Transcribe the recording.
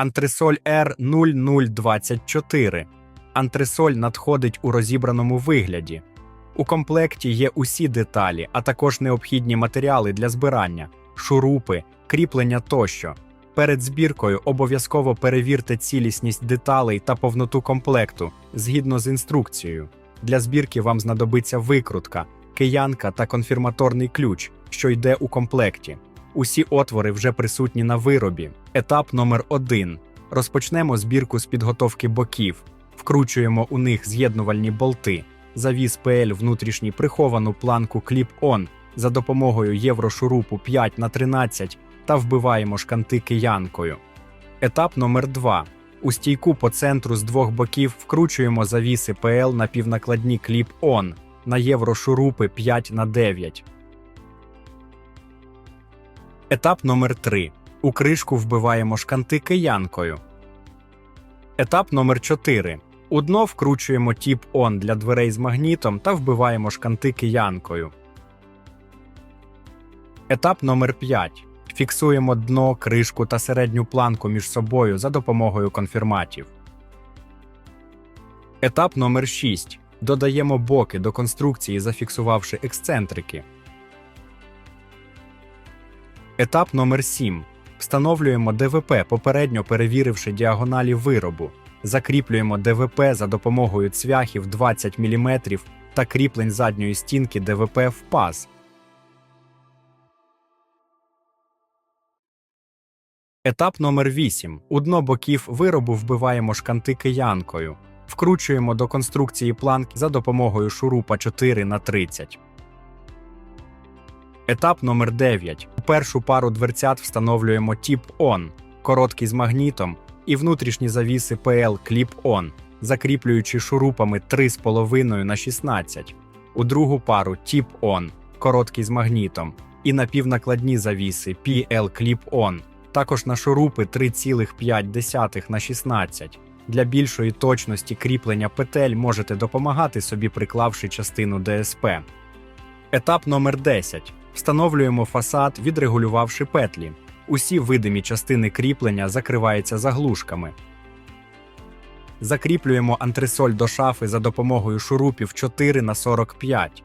Антресоль R0024. Антресоль надходить у розібраному вигляді. У комплекті є усі деталі, а також необхідні матеріали для збирання, шурупи, кріплення тощо. Перед збіркою обов'язково перевірте цілісність деталей та повноту комплекту згідно з інструкцією. Для збірки вам знадобиться викрутка, киянка та конфірматорний ключ, що йде у комплекті. Усі отвори вже присутні на виробі. Етап номер 1 Розпочнемо збірку з підготовки боків, вкручуємо у них з'єднувальні болти, завіс ПЛ внутрішній приховану планку Clip-On за допомогою єврошурупу 5 на 13 та вбиваємо шканти киянкою. Етап номер 2 У стійку по центру з двох боків вкручуємо завіси ПЛ на півнакладні Clip-On на єврошурупи 5 на 9 Етап номер 3 У кришку вбиваємо шканти киянкою. Етап номер 4 У дно вкручуємо тіп он для дверей з магнітом та вбиваємо шканти киянкою. Етап номер 5 Фіксуємо дно, кришку та середню планку між собою за допомогою конфірматів. Етап номер 6 Додаємо боки до конструкції, зафіксувавши ексцентрики. Етап номер 7 Встановлюємо ДВП, попередньо перевіривши діагоналі виробу. Закріплюємо ДВП за допомогою цвяхів 20 мм та кріплень задньої стінки ДВП в паз. Етап номер 8 У дно боків виробу вбиваємо шканти киянкою. Вкручуємо до конструкції планки за допомогою шурупа 4 на 30 Етап номер 9 У першу пару дверцят встановлюємо тіп on короткий з магнітом, і внутрішні завіси PL Clip On, закріплюючи шурупами 3,5 на 16 У другу пару тіп on короткий з магнітом, і напівнакладні завіси PL Clip On, також на шурупи 3,5 на 16 Для більшої точності кріплення петель можете допомагати собі, приклавши частину ДСП. Етап номер 10 Встановлюємо фасад, відрегулювавши петлі. Усі видимі частини кріплення закриваються заглушками. Закріплюємо антресоль до шафи за допомогою шурупів 4 на 45